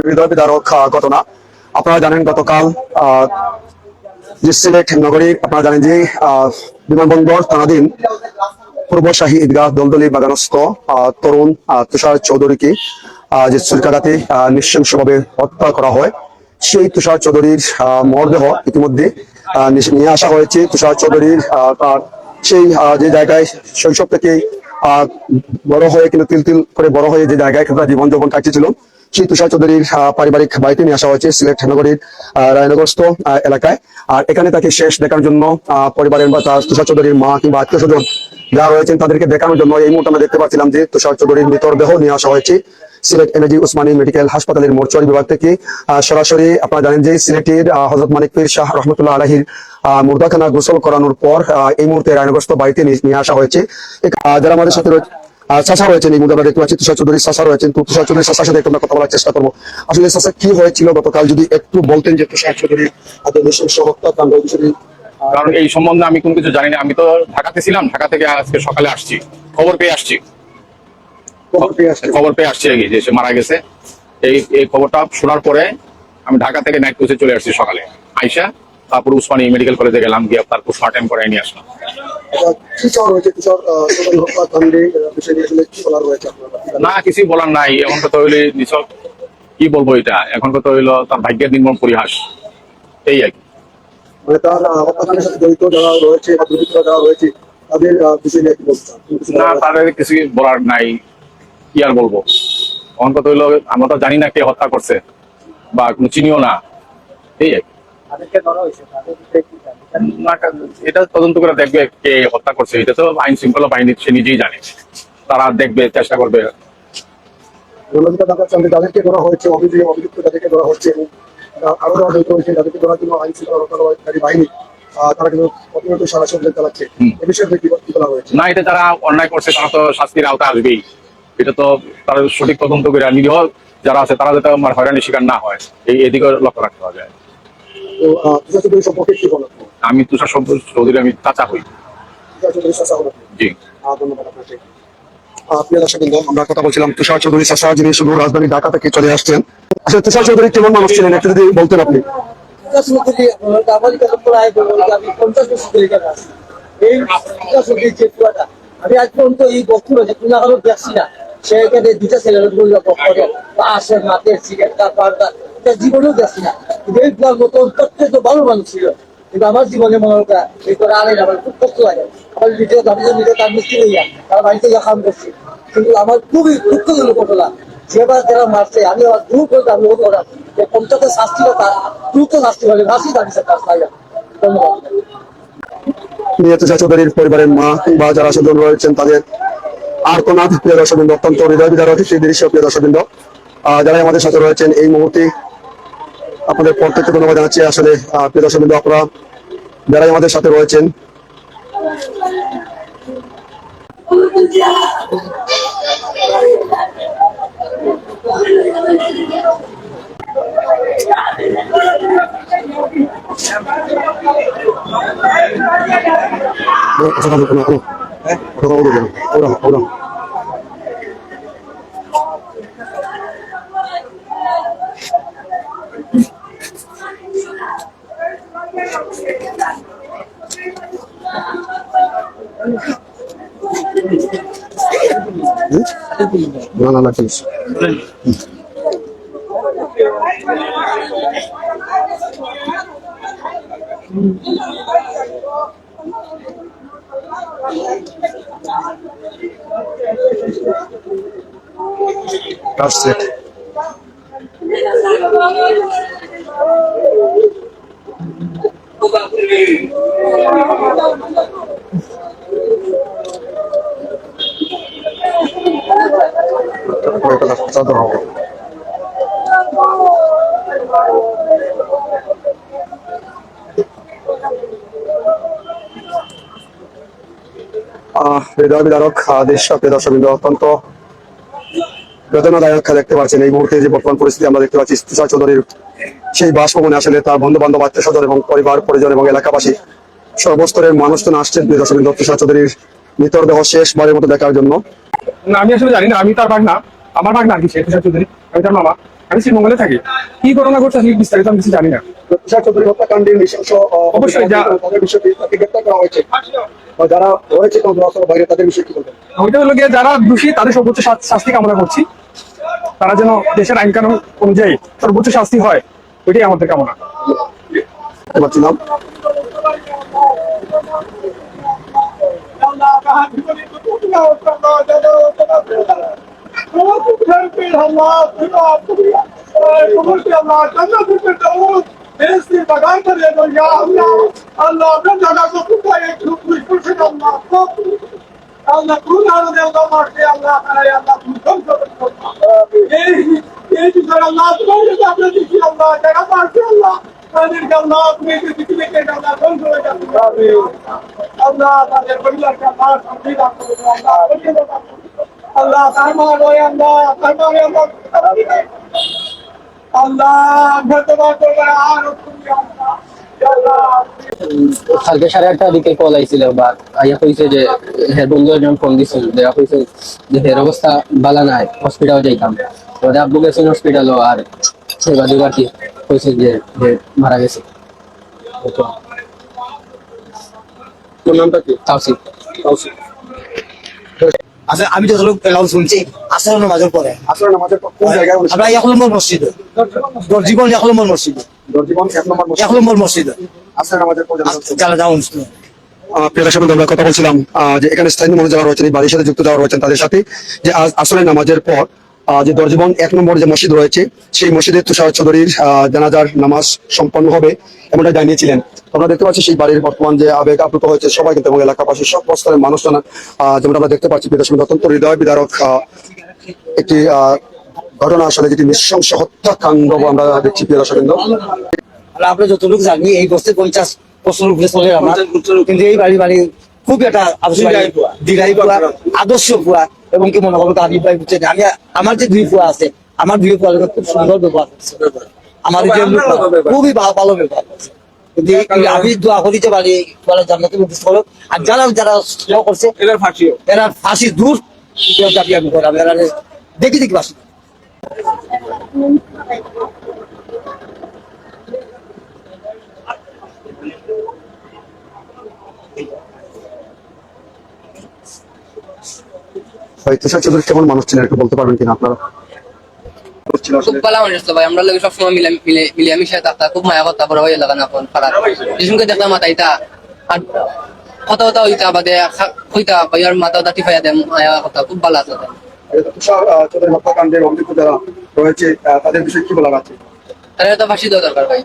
হৃদয় বিদারক ঘটনা আপনারা জানেন গতকাল যে সিলেট নগরী আপনারা জানেন যে বিমানবন্দর ঈদগাহ দলদলি বাগানস্থ তরুণ তুষার চৌধুরীকে যে আহ, নৃশংসভাবে হত্যা করা হয় সেই তুষার চৌধুরীর মরদেহ ইতিমধ্যে নিয়ে আসা হয়েছে। তুষার চৌধুরীর তার সেই যে জায়গায় শৈশব থেকে বড় হয়ে কিন্তু তিল তিল করে বড় হয়ে যে জায়গায় তার জীবন যাপন কাটিয়েছিল, সেই তুষার চৌধুরীর পারিবারিক বাড়িতে নিয়ে আসা হয়েছে সিলেট নগরীর রায়নগরস্থ এলাকায়। আর এখানে তাকে শেষ দেখার জন্য পরিবারের বা তার তুষার চৌধুরীর মা কিংবা আত্মীয় স্বজন যারা রয়েছেন তাদেরকে দেখানোর জন্য এই মুহূর্তে আমরা দেখতে পাচ্ছিলাম যে তুষার চৌধুরীর মৃতদেহ নিয়ে আসা হয়েছে সিলেট এনার্জি উসমানী মেডিকেল হাসপাতালের মোর্চুয়ারি বিভাগ থেকে। সরাসরি আপনারা জানেন যে সিলেটের হজরত মানিক পীর শাহ রহমতুল্লাহ আলহির মুর্দাখানা গোসল করানোর পর এই মুহূর্তে রায়নগরস্থ বাড়িতে নিয়ে আসা হয়েছে। যারা আমাদের সাথে রয়েছে চাষা রয়েছেন এই মুহূর্তে আমরা দেখতে পাচ্ছি তুষার চৌধুরী চাষা রয়েছেন। তো তুষার চাষার সাথে একটু আমরা কথা বলার চেষ্টা করব। আসলে চাষা কি হয়েছিল গতকাল? যদি একটু বলতেন যে তুষার নৃশংস হত্যাকাণ্ড কারণ এই সম্বন্ধে আমি কোনো কিছু জানি না আমি তো ঢাকাতে ছিলাম ঢাকা থেকে আজকে সকালে আসছি। খবর পেয়ে আসছি। খবর পেয়ে আসছে। খবর পেয়ে আসছি যে সে মারা গেছে। এই এই খবরটা শোনার পরে আমি ঢাকা থেকে নাইট কোচে চলে আসছি সকালে। আইসা তারপর উসমানী মেডিকেল কলেজে গেলাম গিয়ে তার পোস্টমর্টেম করে নিয়ে আসলাম। আচ্ছা, না কিছু বলার নাই। এখন কথা হইলে নিছক কি বলব এটা? এখন কথা হইল তার ভাগ্যের নির্মম পরিহাস। এই আর কি। মানে তার হত্যাকাণ্ডের সাথে জড়িত যারা রয়েছে বা দুর্বৃত্তরা যারা রয়েছে তাদের বিষয় নিয়ে কি বলতে চান? তুমি কিছু না তাদের কিছু বলার নাই। কি আর বলব? এখন কথা হইল আমরা তো জানি না কে হত্যা করছে বা কোনো চিনিও না। এই আর কি। এটা তদন্ত করে দেখবে কে হত্যা করছে। এটা তো আইন শৃঙ্খলা বাহিনী সে নিজেই জানে। তারা দেখবে চেষ্টা করবে। আমরা যেটা জানতে চান যে যাদেরকে ধরা হয়েছে অভিযোগ অভিযুক্ত যাদেরকে ধরা হচ্ছে আরও যারা জড়িত হয়েছে যাদেরকে ধরার জন্য আইন শৃঙ্খলা রক্ষাকারী বাহিনী তারা কিন্তু প্রতিনিয়ত সারা সবজেক্ট চালাচ্ছে। এ বিষয়ে কি কি বলা হয়েছে? না এটা যারা অন্যায় করছে তারা তো শাস্তির আওতা আসবেই। এটা তো তারা সঠিক তদন্ত করে নিরীহ যারা আছে তারা যাতে আমার হয়রানির শিকার না হয়। এই এদিকে লক্ষ্য রাখতে হবে। তো তুষার চৌধুরী সম্পর্কে কি আমি তুষার চৌধুরী আমি চাচা হই। তুষার চৌধুরী চাচা হলেন জি। ধন্যবাদ আপনাকে। প্রিয় দর্শকবৃন্দ, আমরা কথা বলছিলাম তুষার চৌধুরী চাচা যিনি শুধু রাজধানী ঢাকা থেকে চলে আসছেন। আসলে তুষার চৌধুরী কেমন মানুষ ছিলেন? একটু যদি বলতেন আপনি। পঞ্চাশ মধ্যে আমি আজ পর্যন্ত এই বক্তব্য যে কোনো কারও দেখছি না সে দুটা বা আসে মাঠের সিগারেট তার তার জীবনেও দেখছি না। কিন্তু এই পুরার মতো প্রত্যেক ভালো মানুষ ছিল। কিন্তু আমার জীবনে মনে হয় এই করে আনে আমার খুব কষ্ট লাগে। আমার নিজে আমি নিজে তার মিস্ত্রি হইয়া তার বাড়িতে কাম করছি কিন্তু আমার খুবই দুঃখজনক ঘটনা যেবার যারা মারছে, আমি আমার দূর করে ওকে ওরা যে পঞ্চায়েতের শাস্তিটা তার দ্রুত শাস্তি হলে ভাসি দাঁড়িয়েছে তার সাইয়া ধন্যবাদ। নিয়ে তুষার চৌধুরীর পরিবারের মা বা যারা স্বজন রয়েছেন, তাদের আর্তনাদ প্রিয় দর্শকবৃন্দ, অত্যন্ত হৃদয় বিদারক সেই দৃশ্য প্রিয় দর্শকবৃন্দ যারা আমাদের সাথে রয়েছেন, এই মুহূর্তে আপনাদের প্রত্যেককে ধন্যবাদ জানাচ্ছি। আসলে আহ, প্রিয় দর্শকবৃন্দ আপনারা যারাই আমাদের সাথে রয়েছেন কথা বলব না, কোনো- হ্যাঁ? কথা বলব না। ওরা, ওরা। হুম? না না না প্লিজ That's হৃদয় বিদারক দৃশ্য অত্যন্ত বেদনাদায়ক দেখতে পাচ্ছেন। এই মুহূর্তে যে বর্তমান পরিস্থিতি আমরা দেখতে পাচ্ছি চৌধুরীর সেই বাসভবনে আসলে তার বন্ধু বান্ধব আত্মীয় স্বজন এবং পরিবার, পরিজন এবং এলাকাবাসী সর্বস্তরের মানুষজন আসছেন। প্রিয় তুষার চৌধুরীর মৃতদেহ শেষবারের মতো দেখার জন্য। না, আমি আসলে জানি না, আমি তার বাঘ না আমার বাঘ না আর সে তুষার চৌধুরী আমি তার মামা আমি শ্রীমঙ্গলে থাকি। কি ঘটনা ঘটছে আমি বিস্তারিত আমি কিছু জানি না। তুষার চৌধুরী হত্যাকাণ্ডে নৃশংস অবশ্যই যা- তাদের বিষয়টি তাকে গ্রেপ্তার করা হয়েছে। যারা রয়েছে কোনো রাস্তার বাইরে তাদের বিষয়ে কি বলবেন। ওইটা হলো গিয়ে যারা দোষী তাদের সর্বোচ্চ শাস্তি কামনা করছি। তারা যেন দেশের আইন কানুন অনুযায়ী সর্বোচ্চ শাস্তি হয় ওইটাই আমাদের কামনা। দেখতে পাচ্ছিলাম Allah kurtarın Allah marşı Allah karayı Allah kurtarın Allah এই বিচার আল্লাহ তোমার কাছে আমরা দিচ্ছি আল্লাহ যারা পারছে আল্লাহ তাদেরকে আল্লাহ তুমি এই পৃথিবীকে আল্লাহ ধ্বংস করে যাচ্ছে আল্লাহ তাদের পরিবারকে আল্লাহ দান করুন আল্লাহ। আল্লাহ তার মা আল্লাহ তার মা আল্লাহ আল্লাহ। আমরা তোমার আর তুমি আল্লাহ। আল্লাহ। কালকে সাড়ে আটটার দিকে কল আইছিল বা আইয়া কইছে যে হ্যাঁ বন্ধু একজন ফোন দিছিল দেখা কইছে যে হের অবস্থা বালা নাই হসপিটাল যাইতাম। ওদের আব্বু গেছেন হসপিটালও আর সেবা দুবার কি কইছে যে মারা গেছে। তোর নামটা কি? তাওসি আচ্ছা আমি যতটুকু এলাম শুনছি আসলে নামাজের পরে। আসলে কোন জায়গায় আমরা এক নম্বর মসজিদ। জীবন এক নম্বর মসজিদ। দর্জিবন এক নম্বর মসজিদ। এক নম্বর মসজিদ। আসলে যাওয়া প্রিয় আমরা কথা বলছিলাম যে এখানে স্থানীয় মানুষ যারা রয়েছেন এই বাড়ির সাথে যুক্ত যারা রয়েছেন তাদের সাথে যে আজ আসলে নামাজের পর যে দর্জীবন এক নম্বর যে মসজিদ রয়েছে সেই মসজিদে তুষার চৌধুরীর জানাজার নামাজ সম্পন্ন হবে এমনটা জানিয়েছিলেন। আমরা দেখতে পাচ্ছি সেই বাড়ির বর্তমান যে আবেগ আপ্লুত হয়েছে সবাই কিন্তু এবং এলাকাবাসী সব স্তরের মানুষজন আহ, যেমন আমরা দেখতে পাচ্ছি বন্ধু, অত্যন্ত হৃদয় বিদারক আহ, একটি আহ, ঘটনা আসলে যেটি নৃশংস হত্যাকাণ্ড আমরা দেখছি প্রিয় আমরা যতটুকু জানি এই বস্তি পঞ্চাশ বছর উপরে চলে আমার কিন্তু এই বাড়ি বাড়ি খুব একটা আদর্শ বাড়ি, এবং কি মনে করব আমি ভাই বুঝছেন আমি আমার যে দুই পুয়া আছে আমার দুই পুয়া খুব সুন্দর ব্যবহার করছে আমার যে খুবই ভালো ব্যবহার করছে। এই আমি দোয়া করি যে বাড়ি বলে জান্নাতে মুক্তি করো আর যারা যারা সেবা করছে এরা ফাঁসি এরা ফাঁসি দূর। দাবি আমি করাম এরা দেখি দেখি ফাঁসি। তুষার চৌধুরী কেমন মানুষ ছিলেন? একটু বলতে পারবেন কিনা আপনারা? খুব ভালো মানুষ ভাই আমরা লোক সবসময় মিলে মিলে মিলিয়ামিশা থাকতাম খুব মায়া করতাম বড় হয়ে লাগানো এখন পাড়া যেসুনকে দেখতাম মাতাইতা আর কথা কথা হইতা বাদে হইতা ভাইয়ার মাথা দাঁতি ফাইয়া দেন মায়া কথা খুব ভালো আছে তুষার চৌধুরী হত্যাকাণ্ডের অভিযুক্ত যারা রয়েছে তাদের বিষয়ে কি বলার আছে? তাহলে তো ফাঁসি দেওয়া দরকার ভাই।